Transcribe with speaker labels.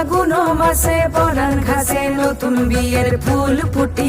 Speaker 1: ফাগুন মাসে পরান ঘাসে নতুন বিয়ের ফুল ফুটি।